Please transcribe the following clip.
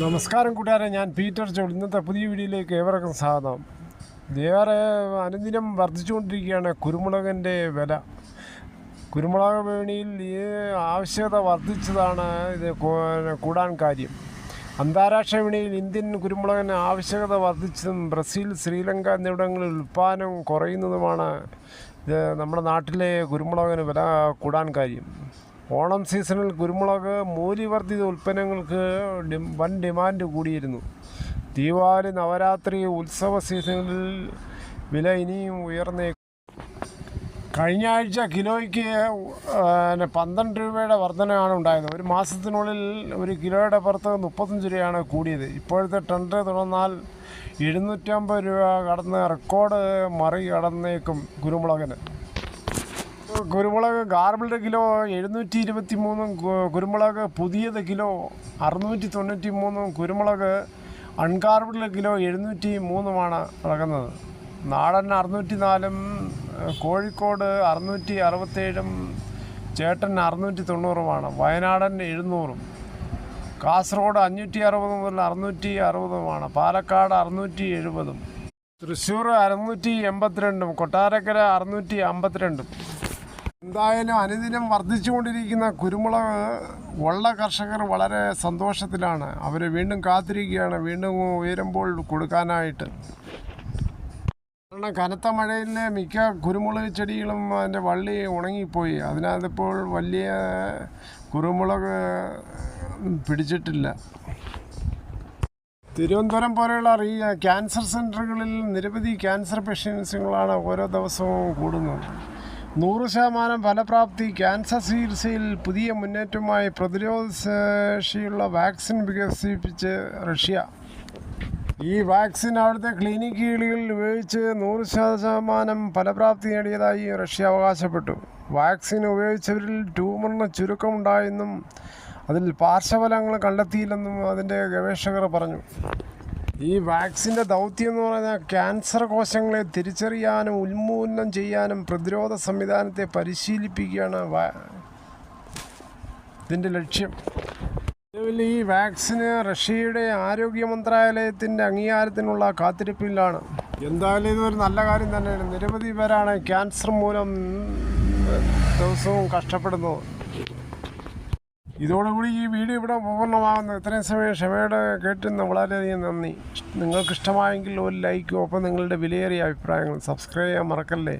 നമസ്കാരം കൂട്ടുകാരെ ഞാൻ പീറ്റർ ചോൾ ഇന്നത്തെ പുതിയ വീഡിയോയിലേക്ക് ഏവർക്കും സ്വാഗതം. ഏറെ അനുദിനം വർദ്ധിച്ചുകൊണ്ടിരിക്കുകയാണ് കുരുമുളകിന്റെ വില. കുരുമുളക് വിപണിയിൽ ഈ ആവശ്യകത വർദ്ധിച്ചതാണ് ഇത് കൂടാൻ കാര്യം. അന്താരാഷ്ട്ര വിപണിയിൽ ഇന്ത്യൻ കുരുമുളകിന് ആവശ്യകത വർദ്ധിച്ചതും ബ്രസീൽ ശ്രീലങ്ക എന്നിവിടങ്ങളിൽ ഉൽപ്പാദനം കുറയുന്നതുമാണ് ഇത് നമ്മുടെ നാട്ടിലെ കുരുമുളകിന് വില കൂടാൻ കാര്യം. ഓണം സീസണിൽ കുരുമുളക് മൂല്യവർദ്ധിത ഉൽപ്പന്നങ്ങൾക്ക് വൻ ഡിമാൻഡ് കൂടിയിരുന്നു. ദീപാവലി നവരാത്രി ഉത്സവ സീസണിൽ വില ഇനിയും ഉയർന്നേ കഴിഞ്ഞ ആഴ്ച കിലോയ്ക്ക് പിന്നെ പന്ത്രണ്ട് രൂപയുടെ വർധനയാണ് ഉണ്ടായത്. ഒരു മാസത്തിനുള്ളിൽ ഒരു കിലോയുടെ പുറത്ത് മുപ്പത്തഞ്ച് രൂപയാണ് കൂടിയത്. ഇപ്പോഴത്തെ ട്രെൻഡ് തുടർന്നാൽ എഴുന്നൂറ്റമ്പത് രൂപ കടന്ന് റെക്കോർഡ് മറികടന്നേക്കും കുരുമുളകിന്. കുരുമുളക് ഗാർബിൾഡ് കിലോ എഴുന്നൂറ്റി ഇരുപത്തി മൂന്നും കുരുമുളക് പുതിയത് കിലോ അറുന്നൂറ്റി തൊണ്ണൂറ്റി മൂന്നും കുരുമുളക് അൺഗാർബിൾഡ് കിലോ എഴുന്നൂറ്റി മൂന്നുമാണ് നടക്കുന്നത് നാടൻ അറുന്നൂറ്റി നാലും കോഴിക്കോട് അറുന്നൂറ്റി അറുപത്തേഴും ചേട്ടൻ അറുന്നൂറ്റി തൊണ്ണൂറുമാണ് വയനാടൻ എഴുന്നൂറും കാസർഗോഡ് അഞ്ഞൂറ്റി അറുപത് മുതൽ അറുന്നൂറ്റി അറുപതുമാണ് പാലക്കാട് അറുന്നൂറ്റി എഴുപതും തൃശ്ശൂർ അറുന്നൂറ്റി എൺപത്തിരണ്ടും കൊട്ടാരക്കര അറുന്നൂറ്റി അമ്പത്തിരണ്ടും എന്തായാലും അനുദിനം വർദ്ധിച്ചുകൊണ്ടിരിക്കുന്ന കുരുമുളക് ഉള്ള കർഷകർ വളരെ സന്തോഷത്തിലാണ്. അവർ വീണ്ടും കാത്തിരിക്കുകയാണ്. വീണ്ടും ഉയരുമ്പോൾ കൊടുക്കാനായിട്ട്. കാരണം കനത്ത മഴയിൽ മിക്ക കുരുമുളക് ചെടികളും അതിന്റെ വള്ളി ഉണങ്ങിപ്പോയി. അതിനകത്തിപ്പോൾ വലിയ കുരുമുളക് പിടിച്ചിട്ടില്ല. തിരുവനന്തപുരം പോലെയുള്ള റീ ക്യാൻസർ സെന്ററുകളിൽ നിരവധി ക്യാൻസർ പേഷ്യൻസുകളാണ് ഓരോ ദിവസവും കൂടുന്നത്. നൂറ് ശതമാനം ഫലപ്രാപ്തി ക്യാൻസർ ചികിത്സയിൽ പുതിയ മുന്നേറ്റമായി പ്രതിരോധശേഷിയുള്ള വാക്സിൻ വികസിപ്പിച്ച് റഷ്യ. ഈ വാക്സിൻ അവിടുത്തെ ക്ലിനിക്കുകളിൽ ഉപയോഗിച്ച് നൂറ് ശതമാനം ഫലപ്രാപ്തി നേടിയതായി റഷ്യ അവകാശപ്പെട്ടു. വാക്സിൻ ഉപയോഗിച്ചവരിൽ ട്യൂമറിന് ചുരുക്കമുണ്ടായെന്നും അതിൽ പാർശ്വഫലങ്ങൾ കണ്ടെത്തിയില്ലെന്നും അതിന്റെ ഗവേഷകർ പറഞ്ഞു. ഈ വാക്സിന്റെ ദൗത്യം എന്ന് പറഞ്ഞാൽ ക്യാൻസർ കോശങ്ങളെ തിരിച്ചറിയാനും ഉന്മൂലനം ചെയ്യാനും പ്രതിരോധ സംവിധാനത്തെ പരിശീലിപ്പിക്കുകയാണ് ഇതിന്റെ ലക്ഷ്യം. നിലവിൽ ഈ വാക്സിന് റഷ്യയുടെ ആരോഗ്യ മന്ത്രാലയത്തിന്റെ അംഗീകാരത്തിനുള്ള കാത്തിരിപ്പിലാണ്. എന്തായാലും ഇതൊരു നല്ല കാര്യം തന്നെയാണ്. നിരവധി പേരാണ് ക്യാൻസർ മൂലം ദിവസവും കഷ്ടപ്പെടുന്നത്. ഇതോടുകൂടി ഈ വീഡിയോ ഇവിടെ പൂർണമാകുന്നു. ഇത്രയും സമയം ക്ഷമയുടെ കേട്ടുന്ന വളരെയധികം നന്ദി. നിങ്ങൾക്കിഷ്ടമായെങ്കിൽ ഒരു ലൈക്കും ഒപ്പം നിങ്ങളുടെ വിലയേറിയ അഭിപ്രായങ്ങൾ സബ്സ്ക്രൈബ് ചെയ്യാൻ മറക്കല്ലേ?